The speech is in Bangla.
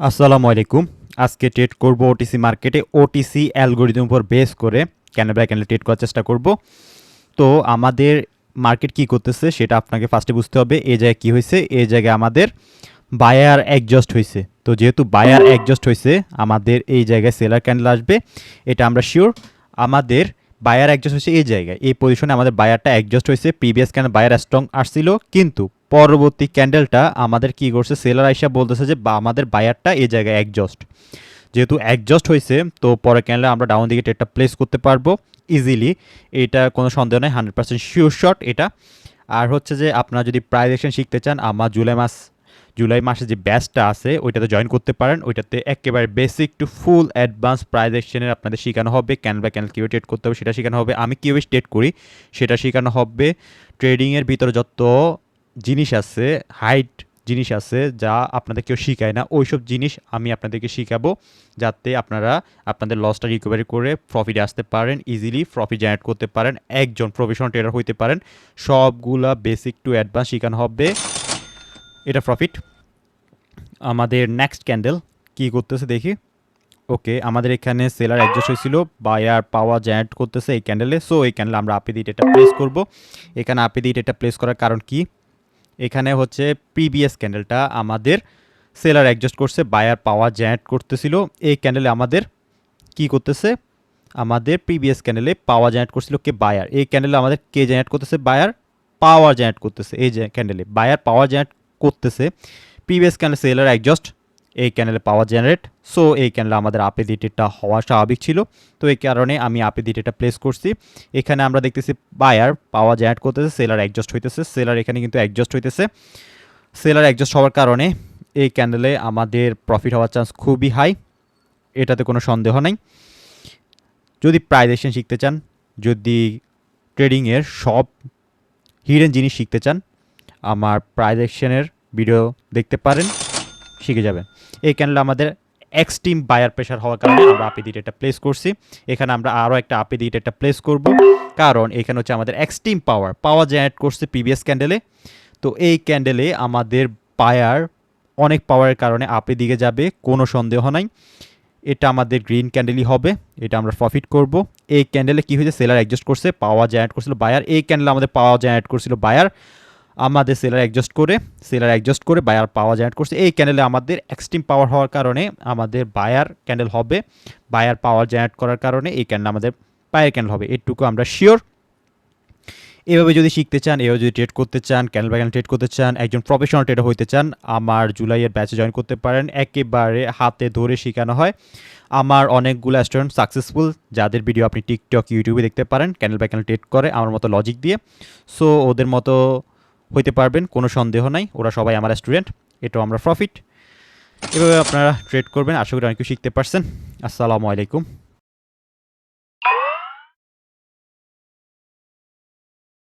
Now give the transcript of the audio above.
আসসালামু আলাইকুম। আজকে ট্রেড করব ওটিসি মার্কেটে ওটিসি অ্যালগোরিদম উপর বেস করে ক্যান্ডেল বাই ট্রেড করার চেষ্টা করব। তো আমাদের মার্কেট কি করতেছে সেটা আপনাকে ফার্স্টে বুঝতে হবে। এই জায়গায় কি হয়েছে? এই জায়গায় আমাদের বায়ার অ্যাডজাস্ট হয়েছে। তো যেহেতু বায়ার অ্যাডজাস্ট হয়েছে, আমাদের এই জায়গায় সেলার ক্যান্ডেল আসবে। এটা আমরা শিওর আমাদের বায়ার অ্যাডজাস্ট হয়েছে এই জায়গায়। এই পজিশনে আমাদের বায়ারটা অ্যাডজাস্ট হয়েছে। প্রিভিয়াস ক্যান্ডেল বায়ার স্ট্রং আসছিল। কিন্তু পরবর্তী ক্যান্ডেলটা আমাদের কি করছে? সেলার আইসা বলতেছে যে, বা আমাদের বায়ারটা এই জায়গায় অ্যাডজাস্ট যেহেতু অ্যাডজাস্ট হয়েছে তো পরে ক্যান্ডেল আমরা ডাউন দিকে ট্রেডটা প্লেস করতে পারব ইজিলি এটা কোনো সন্দেহ নেই হান্ড্রেড পার্সেন্ট শিওর শট এটা। আর হচ্ছে যে, আপনারা যদি প্রাইজ অ্যাকশন শিখতে চান, আমার জুলাই মাস, জুলাই মাসে যে ব্যাচটা আছে, ওইটাতে জয়েন করতে পারেন। ওইটাতে একেবারে basic to full advance price এক্সচেঞ্জের আপনাদের শেখানো হবে ক্যান বা ক্যানেল কীভাবে ট্রেড করতে হবে সেটা শেখানো হবে। আমি কীভাবে ট্রেড করি, সেটা শেখানো হবে। ট্রেডিংয়ের ভিতরে যত জিনিস আছে হাইট জিনিস আছে যা আপনাদের কেউ শিখায় না। ওইসব জিনিস আমি আপনাদেরকে শিখাবো যাতে আপনারা আপনাদের লসটা রিকভারি করে প্রফিটে আসতে পারেন ইজিলি প্রফিট জেনারেট করতে পারেন, একজন প্রফেশনাল ট্রেডার হইতে পারেন। সবগুলা বেসিক টু অ্যাডভান্স শেখানো হবে। এটা প্রফিট আমাদের নেক্সট ক্যান্ডেল কি করতেছে দেখি। ওকে আমাদের এখানে সেলার অ্যাডজাস্ট হয়েছিল বায়ার পাওয়া জেনারেট করতেছে এই ক্যান্ডেলে সো এই ক্যান্ডেল আমরা আপি দিয়ে এটা প্লেস করব। এখানে আপি দিয়ে এটা প্লেস করার কারণ কি? এখানে হচ্ছে প্রিভিয়াস ক্যান্ডেলটা আমাদের সেলার অ্যাডজাস্ট করছে বায়ার পাওয়ার জেনারেট করতেছিল। এই ক্যান্ডেলে আমাদের কি করতেছে? আমাদের প্রিভিয়াস ক্যান্ডেলে পাওয়া জেনারেট করছিল কে? বায়ার এই ক্যান্ডেলে আমাদের কে জেনারেট করতেছে? বায়ার পাওয়ার জেনারেট করতেছে। এই ক্যান্ডেলে বায়ার পাওয়ার জেনারেট করতেছে। প্রিভিয়াস ক্যান্ডেল সেলার অ্যাডজাস্ট এই ক্যানেলে পাওয়ার জেনারেট সো এই ক্যানেলে আমাদের আপে ডিটেটা হওয়া স্বাভাবিক ছিল। তো এই কারণে আমি আপে ডিটেটা প্লেস করছি। এখানে আমরা দেখতেছি বায়ার পাওয়ার জেনারেট করতেছে সেলার অ্যাডজাস্ট হইতেছে। সেলার এখানে কিন্তু অ্যাডজাস্ট হইতেছে। সেলার অ্যাডজাস্ট হওয়ার কারণে এই ক্যান্ডেলে আমাদের প্রফিট হওয়ার চান্স খুবই হাই এটাতে কোনো সন্দেহ নাই। যদি প্রাইজেশন শিখতে চান, যদি ট্রেডিংয়ের সব হিডেন জিনিস শিখতে চান, আমার প্রাইজেকশনের ভিডিও দেখতে পারেন। শিখে যাবেন এই ক্যান্ডেল আমাদের এক্সট্রিম বায়ার প্রেশার হওয়ার কারণে আমরা আপি এটা প্লেস করছি। এখানে আমরা আরও একটা আপি এটা প্লেস করব। কারণ এখানে হচ্ছে আমাদের এক্সট্রিম পাওয়ার পাওয়ার জেনারেট করছে প্রিভিয়াস ক্যান্ডেলে তো এই ক্যান্ডেলে আমাদের বায়ার অনেক পাওয়ারের কারণে আপে দিকে যাবে, কোনো সন্দেহ নাই। এটা আমাদের গ্রিন ক্যান্ডেলই হবে, এটা আমরা প্রফিট করব। এই ক্যান্ডেলে কী হয়েছে? সেলার অ্যাডজাস্ট করছে পাওয়ার জেনারেট করছিল বায়ার এই ক্যান্ডেলে আমাদের পাওয়ার জেনারেট করছিল বায়ার আমাদের সেলার অ্যাডজাস্ট করে সেলার অ্যাডজাস্ট করে বায়ার পাওয়ার জেনারেট করছে। এই ক্যান্ডেলে আমাদের এক্সট্রিম পাওয়ার হওয়ার কারণে আমাদের বায়ার ক্যান্ডেল হবে বায়ার পাওয়ার জেনারেট করার কারণে এই ক্যান্ডেল আমাদের বায়ার ক্যান্ডেল হবে, এটুকু আমরা শিওর এভাবে যদি শিখতে চান, এভাবে যদি ট্রেড করতে চান ক্যান্ডেল বাই ক্যান্ডেল ট্রেড করতে চান, একজন প্রফেশনাল ট্রেডার হইতে চান, আমার জুলাইয়ের ব্যাচে জয়েন করতে পারেন। একেবারে হাতে ধরে শেখানো হয়। আমার অনেকগুলো স্টুডেন্ট সাকসেসফুল যাদের ভিডিও আপনি টিকটক ইউটিউবে দেখতে পারেন ক্যান্ডেল বাই ক্যান্ডেল ট্রেড করে, আমার মতো লজিক দিয়ে। সো ওদের মতো হইতে পারবেন, কোনো সন্দেহ নাই। ওরা সবাই আমার স্টুডেন্ট এটাও আমরা প্রফিট এভাবে আপনারা ট্রেড করবেন, আশা করি অনেক কিছু শিখতে পারছেন। আসসালামু আলাইকুম।